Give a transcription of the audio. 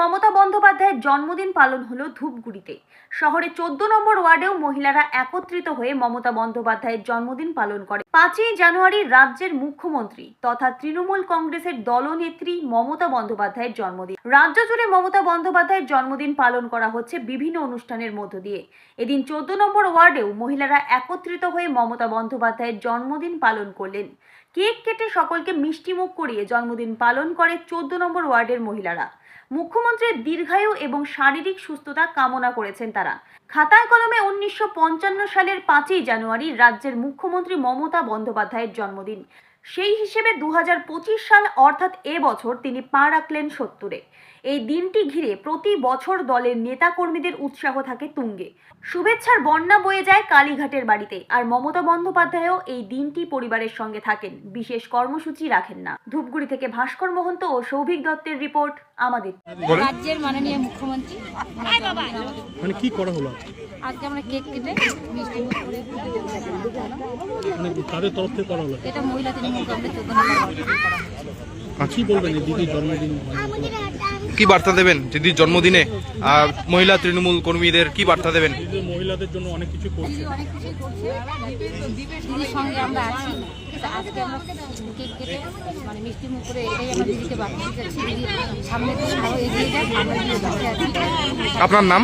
মমতা বন্দ্যোপাধ্যায়ের জন্মদিন পালন হলো ধূপগুড়িতে। শহরে চোদ্দ নম্বর ওয়ার্ডেও মহিলারা একত্রিত হয়ে মমতা বন্দ্যোপাধ্যায়ের জন্মদিন পালন করে। পাঁচই জানুয়ারি রাজ্যের মুখ্যমন্ত্রী তথা তৃণমূল কংগ্রেসের দলনেত্রী মমতা বন্দ্যোপাধ্যায়ের জন্মদিন। রাজ্য জুড়ে মমতা বন্দ্যোপাধ্যায়ের জন্মদিন পালন করা হচ্ছে বিভিন্ন অনুষ্ঠানের মধ্য দিয়ে। এদিন চোদ্দ নম্বর ওয়ার্ডেও মহিলারা একত্রিত হয়ে মমতা বন্দ্যোপাধ্যায়ের জন্মদিন পালন করলেন। কেক কেটে সকলকে মিষ্টি মুখ করিয়ে জন্মদিন পালন করে চোদ্দ নম্বর ওয়ার্ডের মহিলারা। মুখ্যমন্ত্রীর দীর্ঘায়ু এবং শারীরিক সুস্থতা কামনা করেছেন তারা। খাতায় কলমে উনিশশো পঞ্চান্ন সালের পাঁচই জানুয়ারি রাজ্যের মুখ্যমন্ত্রী মমতা বন্দ্যোপাধ্যায়ের জন্মদিন। সেই হিসেবে দু সাল অর্থাৎ এবছর তিনি পা রাখলেন সত্তরে। এই দিনটি ঘিরে প্রতি বছর দলের নেতাকর্মীদের উৎসাহ থাকে তুঙ্গে। শুভেচ্ছার বন্যা বয়ে যায় কালীঘাটের বাড়িতে আর মমতা বন্দ্যোপাধ্যায়ও এই দিনটি পরিবারের সঙ্গে থাকেন বিশেষ কর্মসূচি রাখেন না। ধূপগুড়ি থেকে ভাস্কর মহন্ত ও সৌভিক দত্তের রিপোর্ট আমাদের রাজ্যের মাননীয় মুখ্যমন্ত্রী। মানে কি করা হলো আজকে আমরা কেক কেটে মিষ্টি মুখ করে মানে তরফ থেকে করা হলো? এটা মহিলা তৃণমূল কংগ্রেস। কি বলবেন দিদির জন্মদিন। কি বার্তা দেবেন দিদির জন্মদিনে? আর মহিলা তৃণমূল কর্মীদের কি বার্তা দেবেন? মহিলাদের জন্য অনেক কিছু করছে। অনেক কিছুই করছে। দিদির সঙ্গে আমরা আছি। আজকে আমরা কেক কেটে মানে মিষ্টি মুখ করে এটাই আমরা দিদিকে বার্তা দিতে দিদি সামনে আরও এগিয়ে যাক আমরা আছি আপনার নাম?